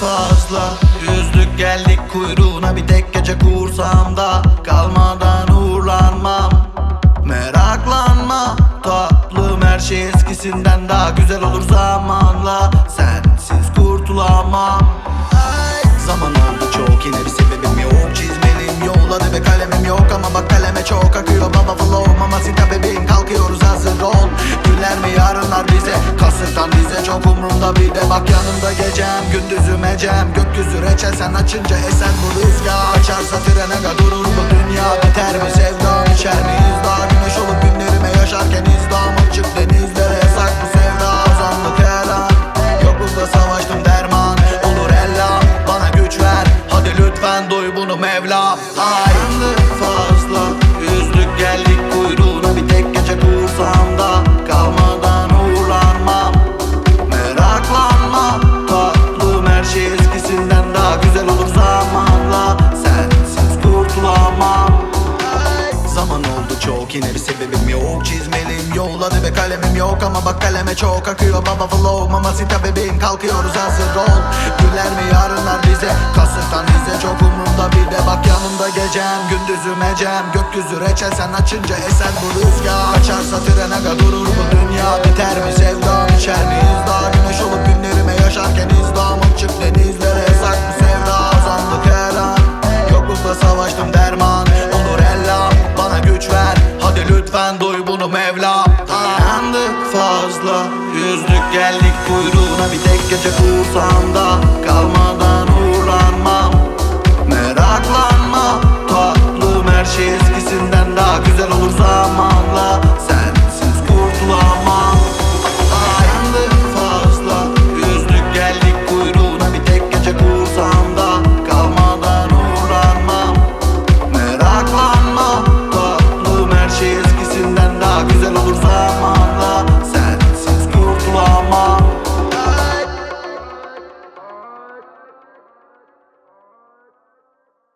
Fazla. Yüzdük geldik kuyruğuna bir tek gece kursam eskisinden daha güzel olur zamanla? Sensiz kurtulamam. Zaman oldu çok yine bir sebebim yok. Çizmelim yol hadi ve kalemim yok. Ama bak kaleme çok akıyor. Baba flow Mamacita bebeğim. Kalkıyoruz hazır ol. Güller mi yarınlar bize? Kasırtan bize çok umurumda bir de. Bak yanımda gecem gündüzüm ecem. Gökyüzü reçel sen açınca esen bu rüzgar. Açarsa trene durur bu dünya çok. Yine bir sebebim yok. Çizmeliyim yol hadi ve kalemim yok. Ama bak kaleme çok akıyor. Baba flow Mamacita bebeğim. Kalkıyoruz hazır ol. Güller mi yarınlar bize? Kasıktan bize çok umurumda. Bir de Bak yanımda gecem. Gündüzüm ecem Gökyüzü reçel. Sen açınca esen bu rüzgar. Açarsa trene kadar durur bu dünya. Biter mi sevdam? İçer miyiz daha? Güneş olup günlerime yaşarken izdam Açık denizlere yasak bu sevda. Azanlık her an. Yoklukla savaştım derman Lütfen duy bunu Mevlam Dayandık fazla. Yüzdük geldik kuyruğuna Bir tek gece kursam